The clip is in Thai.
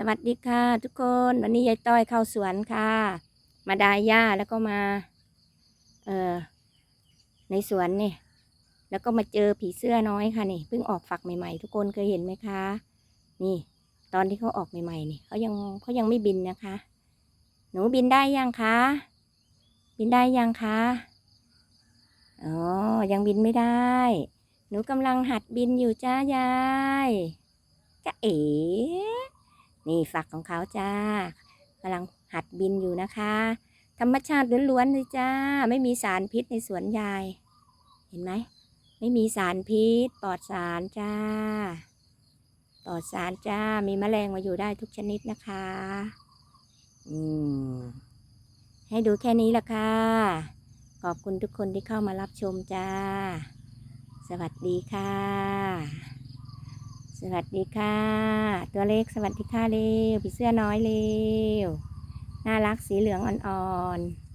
สวัสดีค่ะ ทุกคนวันนี้ยายต้อยเข้าสวนค่ะ มาดายหญ้าแล้วก็มา เอ่อในสวนนี่แล้วก็มาเจอผีเสื้อน้อยค่ะนี่เพิ่งออกฝักใหม่ๆ ทุกคนเคยเห็นไหมคะ นี่ ตอนที่เขาออกใหม่ๆนี่เขายังเขายังไม่บินนะคะ หนูบินได้ยังคะ บินได้ยังคะอ๋อยังบินไม่ได้ หนูกำลังหัดบินอยู่จ้ายายจะเอ๋ นี่ฝักของเขาจ้ากำลังหัดบินอยู่นะคะ ธรรมชาติล้วนๆเลยจ้า ไม่มีสารพิษในสวนยาย เห็นไหม ไม่มีสารพิษ ปลอดสารจ้า ปลอดสารจ้า มีแมลงมาอยู่ได้ทุกชนิดนะคะ อืม ให้ดูแค่นี้ละค่ะ ขอบคุณทุกคนที่เข้ามารับชมจ้า สวัสดีค่ะ สวัสดีค่ะ ตัวเล็กสวัสดีค่ะเร็วผีเสื้อน้อยเร็วน่ารักสีเหลืองอ่อนๆ